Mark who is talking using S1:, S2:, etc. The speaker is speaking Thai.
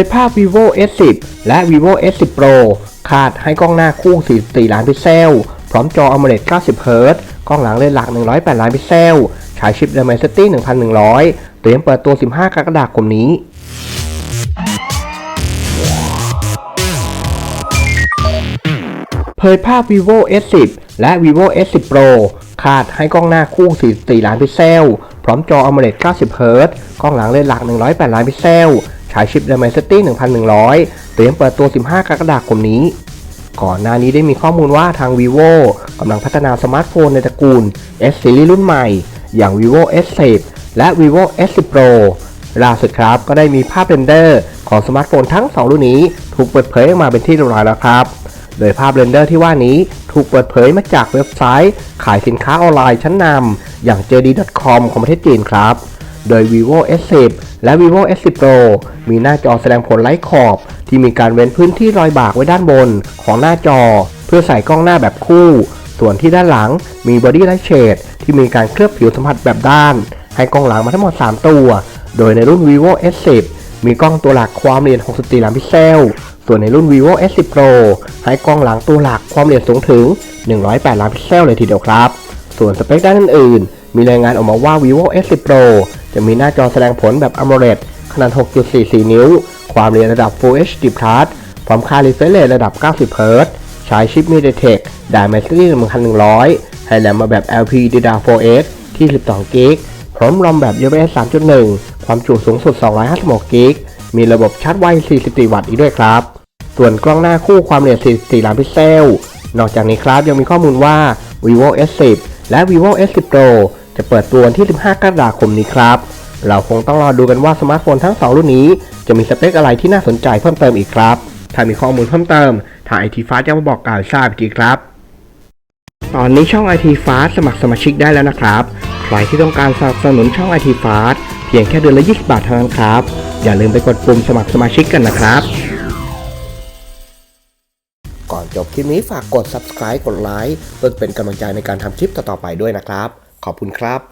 S1: ยภาพ vivo S10 และ vivo S10 Pro คาดให้กล้องหน้าคู่ 44 ล้านพิกเซล พร้อมจอ AMOLED 90 Hz กล้องหลังเลนส์หลัก 108 ล้านพิกเซล ฉายชิป Dimensity 1100 เตรียมเปิดตัว 15 กรกฎาคมนี้เผยภาพ vivo S10 และ vivo S10 Pro คาดให้กล้องหน้าคู่ 44 ล้านพิกเซล พร้อมจอ AMOLED 90 Hz กล้องหลังเลนส์หลัก 108 ล้านพิกเซล ฉายชิป Dimensity 1100 เตรียมเปิดตัว 15 กรกฎาคมนี้ ก่อนหน้านี้ได้มีข้อมูลว่าทาง vivo กำลังพัฒนาสมาร์ทโฟนในตระกูล S series รุ่นใหม่ อย่าง vivo S10 และ vivo S10 Pro ล่าสุดครับก็ได้มีภาพเรนเดอร์ของสมาร์ทโฟนทั้ง 2 รุ่นนี้ ถูกเปิดเผยออกมาเป็นที่เรียบร้อยแล้วครับ โดยภาพเรนเดอร์ที่ว่านี้ถูกเปิดเผยมาจากเว็บไซต์ ขายสินค้าออนไลน์ชั้นนำอย่าง JD.com ของประเทศจีนครับ โดย vivo S10 และ vivo S10 Pro มีหน้าจอแสดงผลไร้ขอบ ที่มีการเว้นพื้นที่รอยบากไว้ด้านบนของหน้าจอ เพื่อใส่กล้องหน้าแบบคู่ ส่วนที่ด้านหลังมี body light shade ที่มีการเคลือบผิวสัมผัสแบบด้าน ให้กล้องหลังมาทั้งหมด 3 ตัว โดยในรุ่น vivo S10 มีกล้องตัวหลักความละเอียด64ล้านพิกเซล ส่วนในรุ่น vivo S10 Pro ให้กล้องหลังตัวหลักความละเอียดสูงถึง 108 ล้านพิกเซลเลยทีเดียวครับ ส่วนสเปคด้านอื่นๆ มีรายงานออกมาว่า vivo S10 Pro จะมีหน้าจอแสดงผลแบบ AMOLED ขนาด 6.44 นิ้ว ความละเอียดระดับ Full HD Plus พร้อมค่า refresh rate ระดับ 90 Hz ใช้ชิป MediaTek Dimensity 1100 ให้แรมมาแบบ LPDDR4X ที่ 12 g b พร้อมรอมแบบ UFS 3.1 ความจุสูงสุด 256 g b มีระบบชาร์จไว 44 วัตต์อีกด้วยครับ ส่วนกล้องหน้าคู่ความละเอียด 44 ล้านพิกเซล นอกจากนี้ครับยังมีข้อมูลว่า vivo S10 และ vivo S10 Pro จะเปิดตัววันที่ 15 กรกฎาคมนี้ครับ เราคงต้องรอดูกันว่าสมาร์ทโฟนทั้ง 2 รุ่นนี้ จะมีสเปคอะไรที่น่าสนใจเพิ่มเติมอีกครับ ถ้ามีข้อมูลเพิ่มเติมทางไอทีฟ้าจะมาบอกกล่าวทราบอีกทีครับ ตอนนี้ช่อง IT f a s t สมัครสมาชิกได้แล้วนะครับ ใครที่ต้องการสนับสนุนช่อง IT f a s t เพียงแค่เดือนละ 20 บาทเท่านั้นครับ อย่าลืมไปกดปุ่มสมัครสมาชิกกันนะครับ ก่อนจบคลิปนี้ฝากกด subscribe กดไลค์เพื่อเป็นกำลังใจในการทำคลิปต่อๆไปด้วยนะครับ ขอบคุณครับ